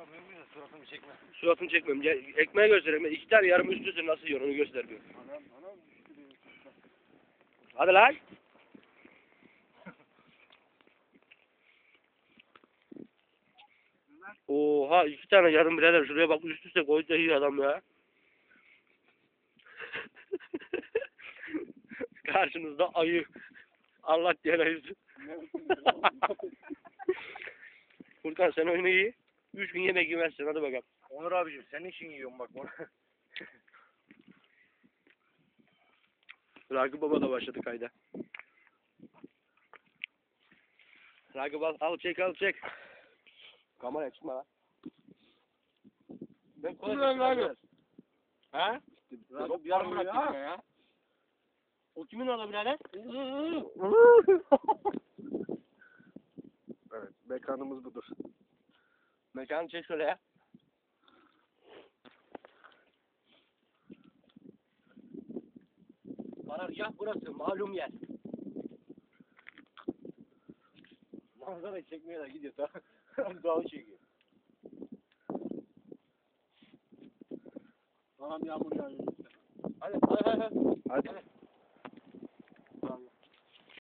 Ya suratımı çekme. Suratını çekmiyorum. Gel, ekmeği göstereyim. İki tane yarım üst üste nasıl yiyor onu göster. Anam anam. Hadi lan. Oha iki tane yarım birader şuraya bak üst üste koydu da yiyor adam ya. Karşınızda ayı. Allah ayısı. Furkan sen oyunu iyi. Üç gün yemek yemezsin hadi bakalım. Onur abicim senin için yiyorum bak bunu. Ragıp Baba da başladı kayda. Ragıp al, al çek al çek. Kameraya çıkma lan. Ben kolay Ragıp. Ha? Ragıp yarım yarım bırak ya. ya. O kimin oğlu birader? evet mekanımız budur. Mekanı çek şöyle ya. Karargah burası, malum yer. Manzara çekmeye de gidiyor tamam. Doğal çekiyor. Anam yağmur yağıyor. Hadi, hadi, hadi. Hadi.